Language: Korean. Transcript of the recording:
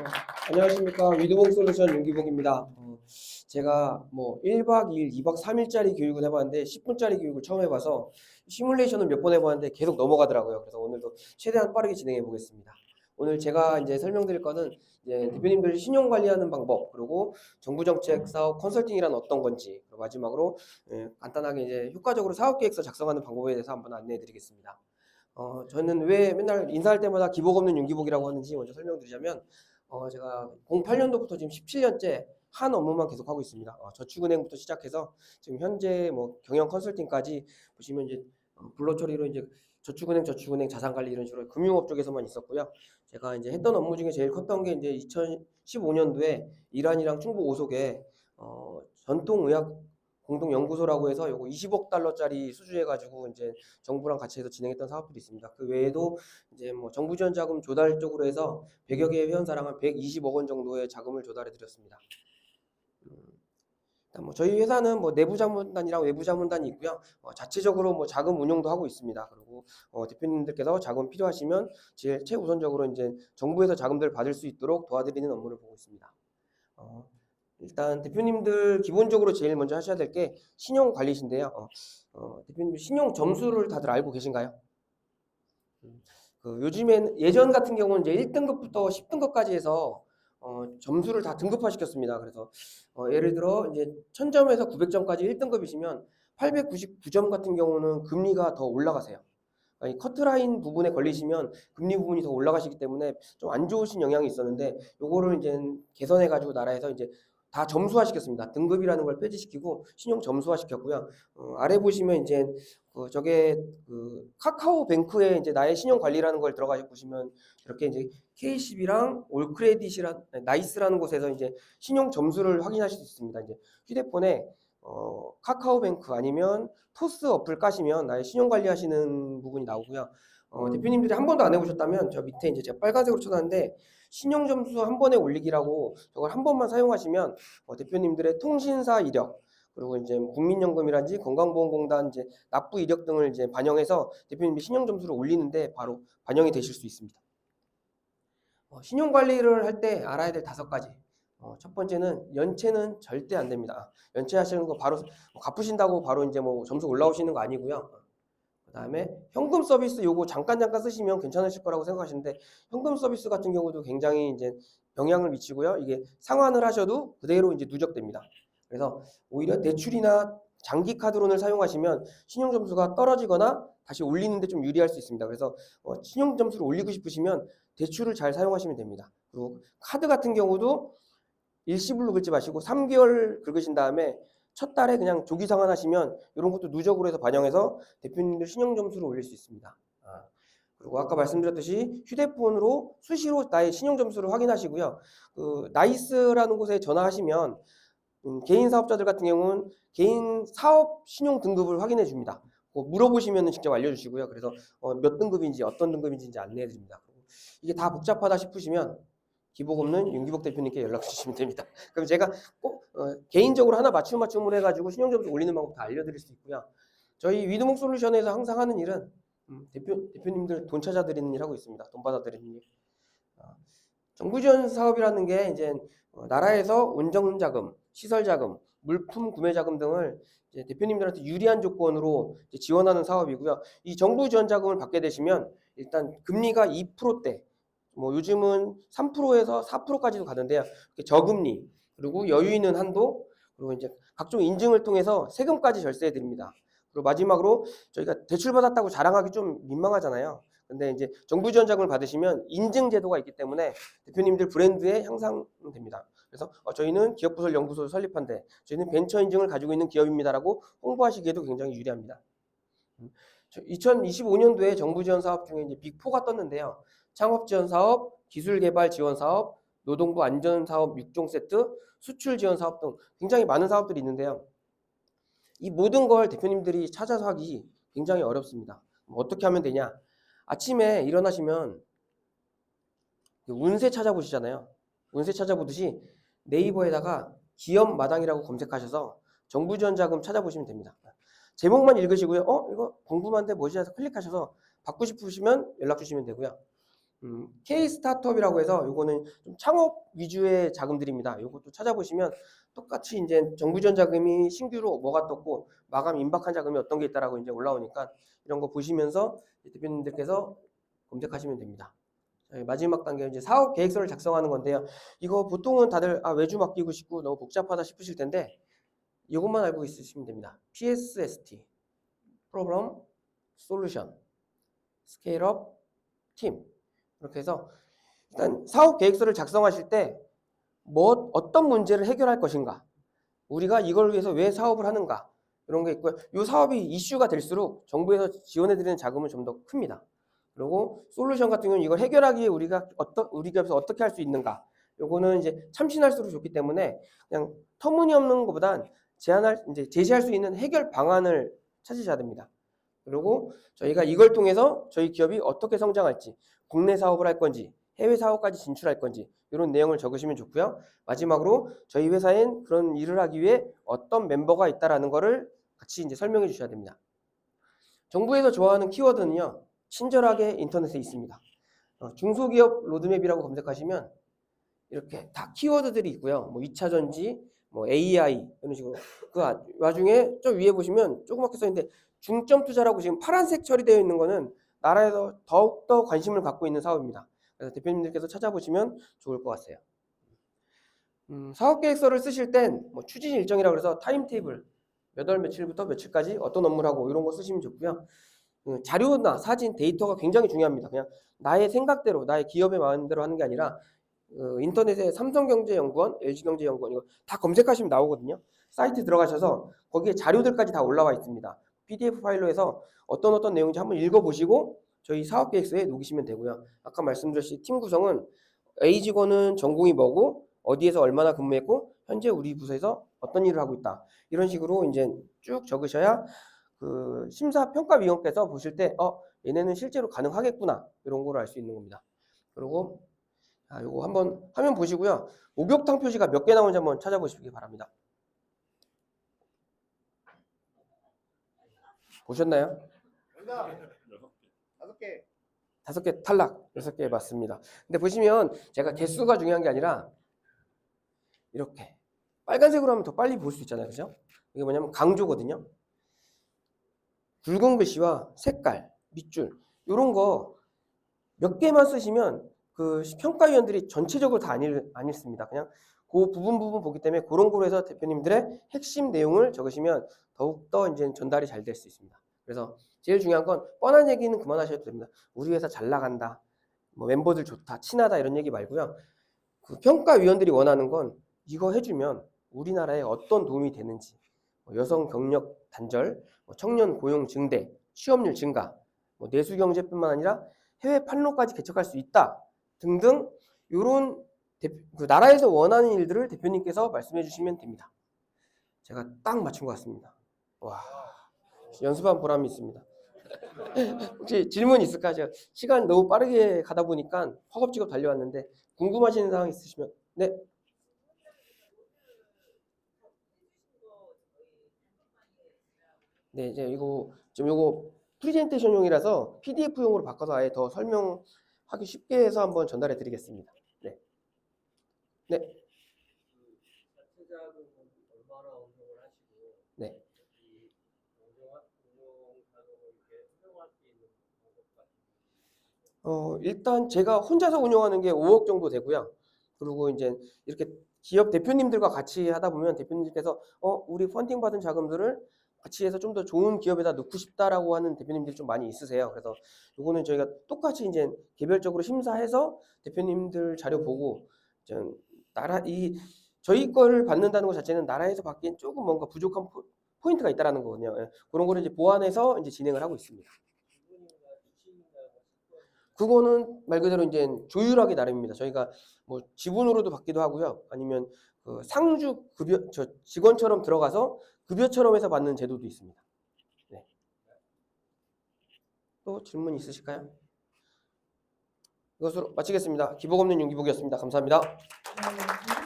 어, 안녕하십니까 위드봉 솔루션 윤기봉입니다. 어, 제가 뭐 1박 2일, 2박 3일짜리 교육을 해봤는데 10분짜리 교육을 처음 해봐서 시뮬레이션을 몇 번 해봤는데 계속 넘어가더라고요. 그래서 오늘도 최대한 빠르게 진행해 보겠습니다. 오늘 제가 이제 설명드릴 거는 이제 대표님들 신용 관리하는 방법 그리고 정부 정책 사업 컨설팅이란 어떤 건지 그리고 마지막으로 예, 간단하게 이제 효과적으로 사업 계획서 작성하는 방법에 대해서 한번 안내해 드리겠습니다. 어, 저는 왜 맨날 인사할 때마다 기복 없는 윤기복이라고 하는지 먼저 설명드리자면 어, 제가 08년도부터 지금 17년째 한 업무만 계속 하고 있습니다. 어, 저축은행부터 시작해서 지금 현재 뭐 경영 컨설팅까지 보시면 이제 어, 불러 처리로 이제 저축은행, 저축은행, 자산관리 이런 식으로 금융업 쪽에서만 있었고요. 제가 이제 했던 업무 중에 제일 컸던 게 이제 2015년도에 이란이랑 충북 오속에 어, 전통의학 공동연구소라고 해서 요거 20억 달러짜리 수주해가지고 이제 정부랑 같이 해서 진행했던 사업들이 있습니다. 그 외에도 이제 뭐 정부 지원 자금 조달 쪽으로 해서 100여 개의 회원사랑 한 120억 원 정도의 자금을 조달해 드렸습니다. 음, 뭐 저희 회사는 뭐 내부 자문단이랑 외부 자문단이 있고요. 어, 자체적으로 뭐 자금 운용도 하고 있습니다. 그리고 어, 대표님들께서 자금 필요하시면 제일 최우선적으로 이제 정부에서 자금들을 받을 수 있도록 도와드리는 업무를 보고 있습니다. 어, 일단 대표님들 기본적으로 제일 먼저 하셔야 될 게 신용 관리신데요. 어, 어, 대표님 신용 점수를 다들 알고 계신가요? 음, 그 요즘엔 예전 같은 경우는 이제 1등급부터 10등급까지 해서 어, 점수를 다 등급화 시켰습니다. 그래서 어, 예를 들어 이제 1000점에서 900점까지 1등급이시면 899점 같은 경우는 금리가 더 올라가세요. 커트라인 부분에 걸리시면 금리 부분이 더 올라가시기 때문에 좀 안 좋으신 영향이 있었는데 요거를 이제 개선해 가지고 나라에서 이제 다 점수화 시켰습니다. 등급이라는 걸 폐지시키고 신용 점수화 시켰고요. 어, 아래 보시면 이제 그 저게 그 카카오뱅크에 이제 나의 신용 관리라는 걸 들어가 보시면 이렇게 이제 K10이랑 올크레딧이란 나이스라는 곳에서 이제 신용 점수를 확인하실 수 있습니다. 이제 휴대폰에 어, 카카오뱅크 아니면 토스 어플 까시면 나의 신용 관리하시는 부분이 나오고요. 어, 대표님들이 한 번도 안 해보셨다면 저 밑에 이제 제가 빨간색으로 쳐놨는데 신용 점수 한 번에 올리기라고 저걸 한 번만 사용하시면 어, 대표님들의 통신사 이력 그리고 이제 국민연금이라든지 건강보험공단 이제 납부 이력 등을 이제 반영해서 대표님이 신용 점수를 올리는데 바로 반영이 되실 수 있습니다. 어, 신용 관리를 할 때 알아야 될 다섯 가지. 어, 첫 번째는 연체는 절대 안 됩니다. 연체하시는 거 바로 뭐 갚으신다고 바로 이제 뭐 점수 올라오시는 거 아니고요. 그 다음에 현금 서비스 요거 잠깐 잠깐 쓰시면 괜찮으실 거라고 생각하시는데 현금 서비스 같은 경우도 굉장히 이제 영향을 미치고요. 이게 상환을 하셔도 그대로 이제 누적됩니다. 그래서 오히려 대출이나 장기 카드론을 사용하시면 신용 점수가 떨어지거나 다시 올리는데 좀 유리할 수 있습니다. 그래서 어, 신용 점수를 올리고 싶으시면 대출을 잘 사용하시면 됩니다. 그리고 카드 같은 경우도 일시불로 긁지 마시고 3개월 긁으신 다음에 첫 달에 그냥 조기 상환하시면 이런 것도 누적으로 해서 반영해서 대표님들 신용 점수를 올릴 수 있습니다. 아, 그리고 아까 말씀드렸듯이 휴대폰으로 수시로 나의 신용 점수를 확인하시고요. 그 나이스라는 곳에 전화하시면 음, 개인 사업자들 같은 경우는 개인 사업 신용 등급을 확인해 줍니다. 그 물어보시면 직접 알려주시고요. 그래서 어, 몇 등급인지 어떤 등급인지 안내해 드립니다. 이게 다 복잡하다 싶으시면 기복 없는 윤기복 대표님께 연락 주시면 됩니다. 그럼 제가 꼭 어, 개인적으로 하나 맞춤 맞춤을 해가지고 신용점수 올리는 방법 다 알려드릴 수 있고요. 저희 위드목 솔루션에서 항상 하는 일은 음, 대표 대표님들 돈 찾아드리는 일 하고 있습니다. 돈 받아드리는 일. 어, 정부 지원 사업이라는 게 이제 어, 나라에서 운정 자금, 시설 자금, 물품 구매 자금 등을 대표님들한테 유리한 조건으로 지원하는 사업이고요. 이 정부 지원 자금을 받게 되시면 일단 금리가 2%대, 뭐 요즘은 3%에서 4%까지도 가는데요. 저금리 그리고 여유 있는 한도 그리고 이제 각종 인증을 통해서 세금까지 절세해 드립니다. 그리고 마지막으로 저희가 대출 받았다고 자랑하기 좀 민망하잖아요. 근데 이제 정부 지원 자금을 받으시면 인증 제도가 있기 때문에 대표님들 브랜드에 향상됩니다. 그래서 어, 저희는 기업부설 연구소를 설립한데 저희는 벤처 인증을 가지고 있는 기업입니다라고 홍보하시기에도 굉장히 유리합니다. 2025년도에 정부 지원 사업 중에 이제 빅4가 떴는데요. 창업 지원 사업, 기술 개발 지원 사업, 노동부 안전 사업 6종 세트, 수출 지원 사업 등 굉장히 많은 사업들이 있는데요. 이 모든 걸 대표님들이 찾아서 하기 굉장히 어렵습니다. 어떻게 하면 되냐? 아침에 일어나시면 그 운세 찾아보시잖아요. 운세 찾아보듯이 네이버에다가 기업 마당이라고 검색하셔서 정부 지원 자금 찾아보시면 됩니다. 제목만 읽으시고요. 어, 이거 궁금한데 뭐지 해서 클릭하셔서 받고 싶으시면 연락 주시면 되고요. 음, K 스타트업이라고 해서 요거는 좀 창업 위주의 자금들입니다. 요것도 찾아보시면 똑같이 이제 정부전 자금이 신규로 뭐가 떴고 마감 임박한 자금이 어떤 게 있다라고 이제 올라오니까 이런 거 보시면서 대표님들께서 검색하시면 됩니다. 자, 마지막 단계 이제 사업 계획서를 작성하는 건데요. 이거 보통은 다들 아, 외주 맡기고 싶고 너무 복잡하다 싶으실 텐데 이것만 알고 있으시면 됩니다. PSST, Problem, Solution, Scale Up, Team 이렇게 해서 일단 사업 계획서를 작성하실 때 뭐 어떤 문제를 해결할 것인가, 우리가 이걸 위해서 왜 사업을 하는가 이런 게 있고요. 이 사업이 이슈가 될수록 정부에서 지원해드리는 자금은 좀 더 큽니다. 그리고 솔루션 같은 경우는 이걸 해결하기 위해 우리가 어떤 우리 기업에서 어떻게 할 수 있는가, 요거는 이제 참신할수록 좋기 때문에 그냥 터무니없는 것보단 제안할 이제 제시할 수 있는 해결 방안을 찾으셔야 됩니다. 그리고 저희가 이걸 통해서 저희 기업이 어떻게 성장할지, 국내 사업을 할 건지, 해외 사업까지 진출할 건지 이런 내용을 적으시면 좋고요. 마지막으로 저희 회사엔 그런 일을 하기 위해 어떤 멤버가 있다라는 거를 같이 이제 설명해 주셔야 됩니다. 정부에서 좋아하는 키워드는요. 친절하게 인터넷에 있습니다. 어, 중소기업 로드맵이라고 검색하시면 이렇게 다 키워드들이 있고요. 뭐 2차 전지, 뭐 AI 이런 식으로 그 와- 와중에 좀 위에 보시면 조그맣게 써 있는데 중점 투자라고 지금 파란색 처리되어 있는 거는 나라에서 더욱더 관심을 갖고 있는 사업입니다. 그래서 대표님들께서 찾아보시면 좋을 것 같아요. 음, 사업 계획서를 쓰실 땐 뭐 추진 일정이라고 해서 타임테이블 몇 월 며칠부터 며칠까지 어떤 업무를 하고 이런 거 쓰시면 좋고요. 그 자료나 사진, 데이터가 굉장히 중요합니다. 그냥 나의 생각대로, 나의 기업의 마음대로 하는 게 아니라 어, 인터넷에 삼성경제연구원, LG경제연구원 이거 다 검색하시면 나오거든요. 사이트 들어가셔서 거기에 자료들까지 다 올라와 있습니다. PDF 파일로 해서 어떤 어떤 내용인지 한번 읽어보시고 저희 사업 계획서에 녹이시면 되고요. 아까 말씀드렸듯이 팀 구성은 A 직원은 전공이 뭐고 어디에서 얼마나 근무했고 현재 우리 부서에서 어떤 일을 하고 있다 이런 식으로 이제 쭉 적으셔야 그 심사평가위원께서 보실 때 어 얘네는 실제로 가능하겠구나 이런 걸 알 수 있는 겁니다. 그리고 아 요거 한번 화면 보시고요. 목욕탕 표시가 몇 개 나오는지 한번 찾아보시기 바랍니다. 보셨나요? 다섯 개. 다섯 개 탈락, 여섯 개 맞습니다. 근데 보시면 제가 개수가 중요한 게 아니라 이렇게 빨간색으로 하면 더 빨리 볼 수 있잖아요, 그죠? 이게 뭐냐면 강조거든요. 붉은 글씨와 색깔, 밑줄 이런 거 몇 개만 쓰시면 그 평가위원들이 전체적으로 다안안 읽습니다. 그냥 그 부분 부분 보기 때문에 그런 거로 해서 대표님들의 핵심 내용을 적으시면 더욱더 이제 전달이 잘 될 수 있습니다. 그래서 제일 중요한 건 뻔한 얘기는 그만하셔도 됩니다. 우리 회사 잘 나간다, 뭐 멤버들 좋다, 친하다 이런 얘기 말고요. 그 평가위원들이 원하는 건 이거 해주면 우리나라에 어떤 도움이 되는지, 뭐 여성 경력 단절, 뭐 청년 고용 증대, 취업률 증가, 뭐 내수 경제뿐만 아니라 해외 판로까지 개척할 수 있다 등등 이런 그 나라에서 원하는 일들을 대표님께서 말씀해 주시면 됩니다. 제가 딱 맞춘 것 같습니다. 와 연습한 보람이 있습니다. 혹시 질문 있을까요? 제가 시간 너무 빠르게 가다 보니까 허겁지겁 달려왔는데 궁금하신 사항 있으시면 네. 네, 이제 이거 지금 이거 프리젠테이션용이라서 PDF용으로 바꿔서 아예 더 설명하기 쉽게 해서 한번 전달해 드리겠습니다. 네. 네. 자체자금 얼마나 운용을 하시고 네. 이 운용 운용 자금을 이렇게 활용할 수 있는 방법 같은 어, 일단 제가 혼자서 운영하는 게 5억 정도 되고요. 그리고 이제 이렇게 기업 대표님들과 같이 하다 보면 대표님들께서 어, 우리 펀딩 받은 자금들을 같이 해서 좀 더 좋은 기업에다 넣고 싶다라고 하는 대표님들이 좀 많이 있으세요. 그래서 요거는 저희가 똑같이 이제 개별적으로 심사해서 대표님들 자료 보고 좀 나라 이 저희 거를 받는다는 것 자체는 나라에서 받기엔 조금 뭔가 부족한 포, 포인트가 있다라는 거거든요. 예, 그런 거를 이제 보완해서 이제 진행을 하고 있습니다. 기분인가 지침인가 뭐 싶어요. 그거는 말 그대로 이제 조율하기 나름입니다. 저희가 뭐 지분으로도 받기도 하고요. 아니면 그 상주 급여 저 직원처럼 들어가서 급여처럼 해서 받는 제도도 있습니다. 네. 또 질문 있으실까요? 이것으로 마치겠습니다. 기복 없는 윤기복이었습니다. 감사합니다. 네,